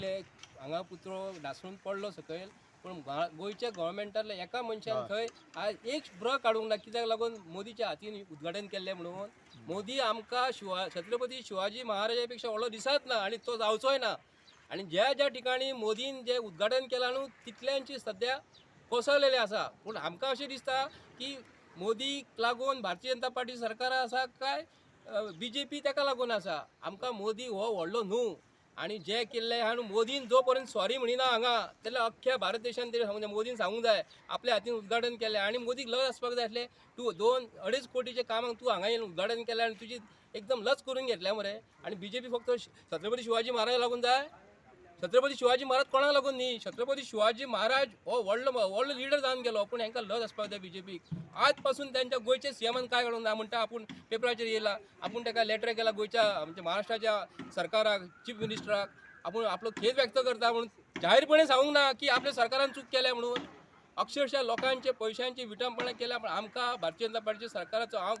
पयले हांगा पुतळो ढासळून पडलो सकयल पूण गोंयच्या गव्हर्मेंटातल्या एका मनशान थंय आज एक ब्र काडूंक ना कित्याक लागून मोदीच्या हातीन उद्घाटन केल्लें म्हणून. मोदी आमकां शिवा छत्रपती शिवाजी महाराजा पेक्षा व्हडलो दिसत ना आनी तो जावचोय ना. आनी ज्या ज्या ठिकाणी मोदीन जे उद्घाटन केलां न्हू तितल्यांची सध्या कोसळलेले आसा. पूण आमकां अशें दिसता की मोदीक लागून भारतीय जनता पार्टी सरकार आसा काय बी जे पी ताका लागून आसा. आमकां मोदी हो व्हडलो न्हू. आनी जे केल्ले आहा न्हू मोदीन जो पर्यंत सॉरी म्हणिना हांगा जाल्यार अख्ख्या भारत देशान तरी सांगूं जाय मोदीन सांगूंक जाय. आपल्या हातीन उद्घाटन केलें आनी मोदीक लज आसपाक जाय आसलें तूं दोन अडेच कोटीचे कामांक तूं हांगा येवन उद्घाटन केलें आनी तुजी एकदम लज करून घेतल्या मरे आनी बी जे पी फक्त छत्रपती शिवाजी महाराज लागून जाय. छत्रपती शिवाजी महाराज कोणाक लागून न्ही? छत्रपती शिवाजी महाराज हो व्हडलो व्हडलो लिडर जावन गेलो. पूण हांकां लज आसपाक जाय बीजेपीक आज पासून त्यांच्या गोंयच्या सीएमान काय घडोवंक ना म्हणटा आपूण पेपराचेर येयला आपूण ताका लेटर केला गोंयच्या आमच्या महाराष्ट्राच्या सरकाराक चीफ मिनिस्टराक आपूण आपलो खेद व्यक्त करता म्हणून जाहीरपणे सांगूंक ना की आपल्या सरकारान चूक केल्या म्हणून. अक्षरशः लोकांचे पयशांची विटंबना केल्या पण आमकां भारतीय जनता पार्टीच्या सरकाराचो हांव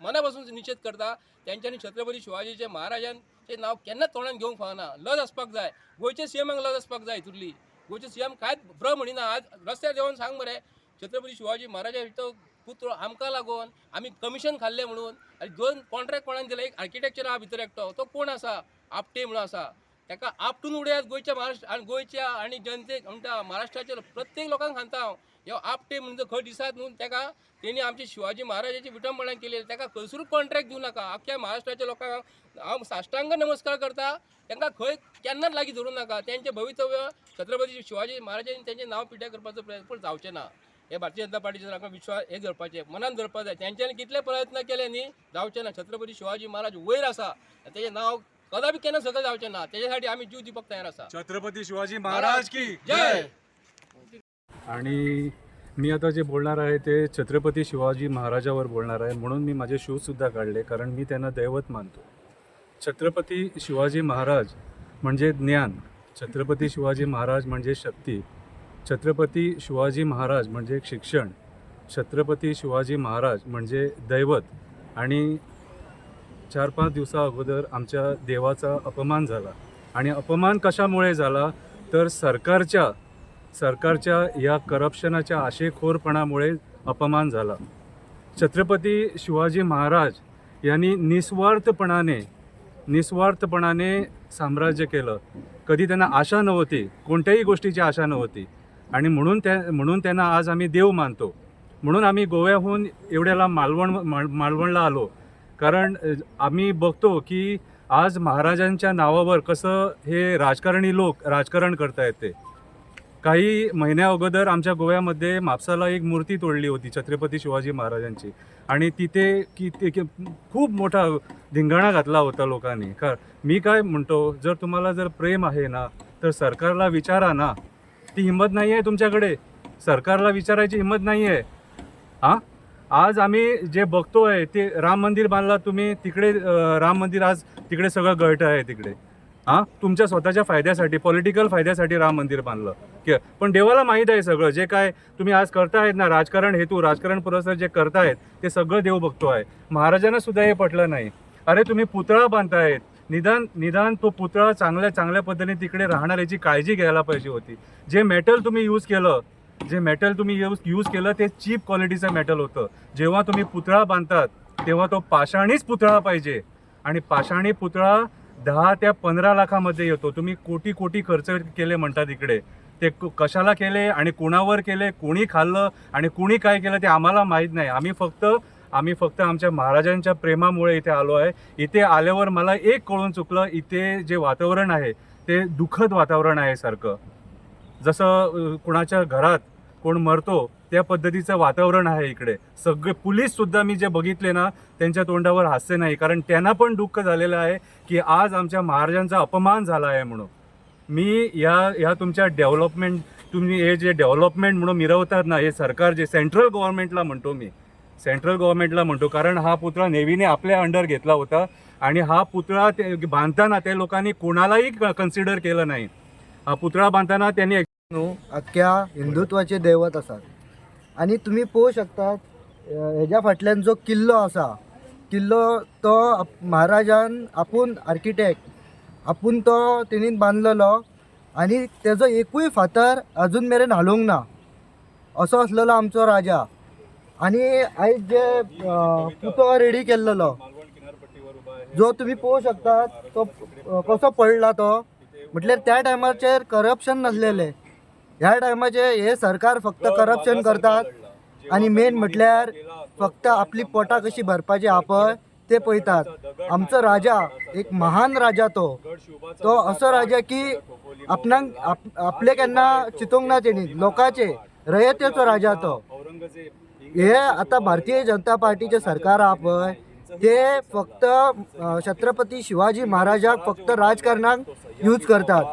मनापासून निषेध करता तेंच्यांनी छत्रपती शिवाजीचे महाराजांचे नाव नांव केन्नाच तोंडान घेवंक फावना लज आसपाक जाय. गोंयच्या सीएमांक लज आसपाक जाय हितुरली गोंयचे सीएम कांयच भ्र म्हणिना आज रस्त्यार देवन सांग मरे छत्रपती शिवाजी महाराजा तो पुत्र आमकां लागून आमी कमिशन खाल्लें म्हणून आनी दोन कॉन्ट्रॅक्ट कोणान दिला? एक आर्किटेक्चर आहा भितर एकटो. तो कोण आसा आपटे म्हणून आसा ताका आपटून उडयात गोंयच्या महाराष्ट्र आनी गोंयच्या आनी जनतेक म्हणटा महाराष्ट्राच्या प्रत्येक लोकांक सांगता. हांव ह्यो आपटे म्हणून जो खंय दिसात न्हू ताका तेणी आमची शिवाजी महाराजाची विटंबना केली ताका खंयसरूच कॉन्ट्रॅक्ट दिवं नाका. अख्ख्या महाराष्ट्राच्या लोकांक हांव साश्टांग नमस्कार करता तांकां खंय केन्नाच लागीं धरूं नाका. तेंचें भवितव्य छत्रपती शिवाजी महाराजांनी तेंचें नांव पिड्यार करपाचो प्रयत्न पूण जावचें ना. हे भारतीय जनता पार्टीचे ताका विश्वास हे धरपाचे मनान धरपाक जाय तेंच्यांनी कितले प्रयत्न केले न्ही जावचे ना. छत्रपती शिवाजी महाराज वयर आसा तेजें नांव कदापि केन्ना सकयल जावचें ना. तेज्या साठी आमी जीव दिवपाक तयार आसा छत्रपती शिवाजी महाराज की जय! आणि मी आता जे बोलणार आहे ते छत्रपती शिवाजी महाराजावर बोलणार आहे. म्हणून मी माझे शूजसुद्धा काढले कारण मी त्यांना दैवत मानतो. छत्रपती शिवाजी महाराज म्हणजे ज्ञान. छत्रपती शिवाजी महाराज म्हणजे शक्ती. छत्रपती शिवाजी महाराज म्हणजे शिक्षण. छत्रपती शिवाजी महाराज म्हणजे दैवत. आणि चार पाच दिवसा अगोदर आमच्या देवाचा अपमान झाला. आणि अपमान कशामुळे झाला? तर सरकारच्या सरकारच्या या करप्शनाच्या आशेखोरपणामुळे अपमान झाला. छत्रपती शिवाजी महाराज यांनी निस्वार्थपणाने निस्वार्थपणाने साम्राज्य केलं. कधी त्यांना आशा नव्हती कोणत्याही गोष्टीची आशा नव्हती. आणि म्हणून त्या म्हणून त्यांना आज आम्ही देव मानतो. म्हणून आम्ही गोव्याहून एवढ्याला मालवण माल- मालवणला आलो. कारण आम्ही बघतो की आज महाराजांच्या नावावर कसं हे राजकारणी लोक राजकारण करतायत ते. काही महिन्या अगोदर आमच्या गोव्यामध्ये म्हापसाला एक मूर्ती तोडली होती छत्रपती शिवाजी महाराजांची. आणि तिथे की ते खूप मोठा धिंगाणा घातला होता लोकांनी. का मी काय म्हणतो जर तुम्हाला जर प्रेम आहे ना तर सरकारला विचारा ना. ती हिंमत नाही आहे तुमच्याकडे. सरकारला विचारायची हिंमत नाही आहे. हां? आज आम्ही जे बघतोय ते राम मंदिर बांधला तुम्ही तिकडे राम मंदिर आज तिकडे सगळं गळतं आहे तिकडे. हां? तुमच्या स्वतःच्या फायद्यासाठी पॉलिटिकल फायद्यासाठी राम मंदिर बांधलं. की पण देवाला माहीत आहे सगळं. जे काय तुम्ही आज करतायत ना राजकारण हेतू राजकारण पुरस्कार जे करतायत ते सगळं देव बघतो आहे. महाराजांना सुद्धा हे पटलं नाही. अरे तुम्ही पुतळा बांधतायत निदान निदान तो पुतळा चांगल्या चांगल्या पद्धतीने तिकडे राहणार याची काळजी घ्यायला पाहिजे होती. जे मेटल तुम्ही यूज केलं जे मेटल तुम्ही यूज यूज केलं ते चीप क्वालिटीचं मेटल होतं. जेव्हा तुम्ही पुतळा बांधतात तेव्हा तो पाषाणीच पुतळा पाहिजे. आणि पाषाणी पुतळा दहा त्या पंधरा लाखामध्ये येतो. तुम्ही कोटी कोटी खर्च केले म्हणतात इकडे. ते क- कशाला केले आणि कुणावर केले कोणी खाल्लं आणि कुणी काय केलं ते आम्हाला माहीत नाही. आम्ही फक्त आम्ही फक्त आमच्या महाराजांच्या प्रेमामुळे इथे आलो आहे. इथे आल्यावर मला एक कळून चुकलं इथे जे वातावरण आहे ते दुःखद वातावरण आहे सारखं. जसं कुणाच्या घरात कोण मरतो त्या पद्धतीचं वातावरण आहे इकडे. सगळे पोलीस सुद्धा मी जे बघितले ना त्यांच्या तोंडावर हास्य नाही. कारण त्यांना पण दुःख झालेलं आहे की आज आमच्या महाराजांचा अपमान झाला आहे म्हणून. मी या या तुमच्या डेव्हलपमेंट तुम्ही हे जे डेव्हलपमेंट म्हणून मिरवतात ना हे सरकार जे सेंट्रल गव्हर्नमेंटला म्हणतो मी. सेंट्रल गव्हर्नमेंटला म्हणतो. कारण हा पुतळा नेव्हीने आपल्या अंडर घेतला होता आणि हा पुतळा ते बांधताना त्या लोकांनी कोणालाही कन्सिडर केलं नाही. हा पुतळा बांधताना त्यांनी न्हू अख्ख्या हिंदुत्वाचे दैवत आसात आणि तुम्ही पळोवंक शकतात हेज्या फाटल्यान जो किल्लो आसा किल्लो तो आप- महाराजान आपूण आर्किटेक्ट आपूण तो तेणीन बांदलेलो आणि तेजो एकूय फातर अजून मेरेन हालूंक ना असो असलेलो आमचो राजा. आणि आयज जे पुतो रेडी केल्लो जो तुम्ही पळोवंक शकतात तो कसो पडला तो म्हटल्यार त्या टायमाचेर करप्शन नासलेलें. ह्या टायमाचे हे सरकार फक्त करप्शन करतात आणि मेन म्हटल्यार फक्त आपली पोटां कशी भरपाची आपय ते पळयतात आमचो राजा एक महान राजा तो. तो असो राजा की आपणाक आप- आपले केन्ना चिंतूंक ना तेणी लोकांचे रयतेचो राजा तो. हे आता भारतीय जनता पार्टीचे सरकार आहा. पळय ते फक्त छत्रपती शिवाजी महाराजाक फक्त राजकारणाक यूज करतात.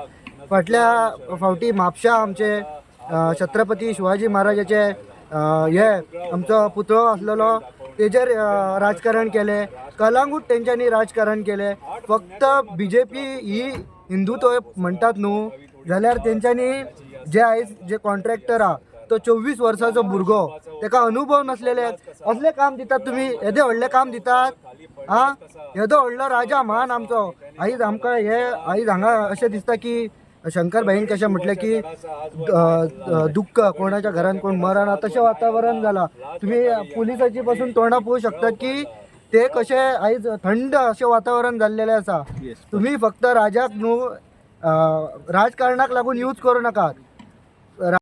फाटल्या फावटी म्हापशा आमचे छत्रपती शिवाजी महाराजाचे हे आमचो पुतळो आसलेलो तेजेर राजकारण केले. कलांगूट तेंच्यांनी राजकारण केले. फक्त बी जे पी ही हिंदुत्व म्हणटात न्हू जाल्यार तेंच्यांनी जे आयज जे कॉन्ट्रॅक्टर आहा तो चोवीस वर्साचो भुरगो तेका अनुभव नसलेले असले काम दितात तुम्ही. येदे व्हडले काम दितात. हा? येदो व्हडलो राजा महान आमचो. आयज आमकां हे आयज हांगा अशें दिसता की शंकर भाईन कशें म्हटलें की दुख्ख कोणाच्या घरान कोण मरना तशें वातावरण जाला तुम्ही पुलिसाची पासून तोंडां पळोवंक शकतात की ते कशे आयज थंड अशें वातावरण जाल्लेलें आसा तुम्ही फक्त राजाक न्हू राजकारणाक लागून यूज करूं नाकात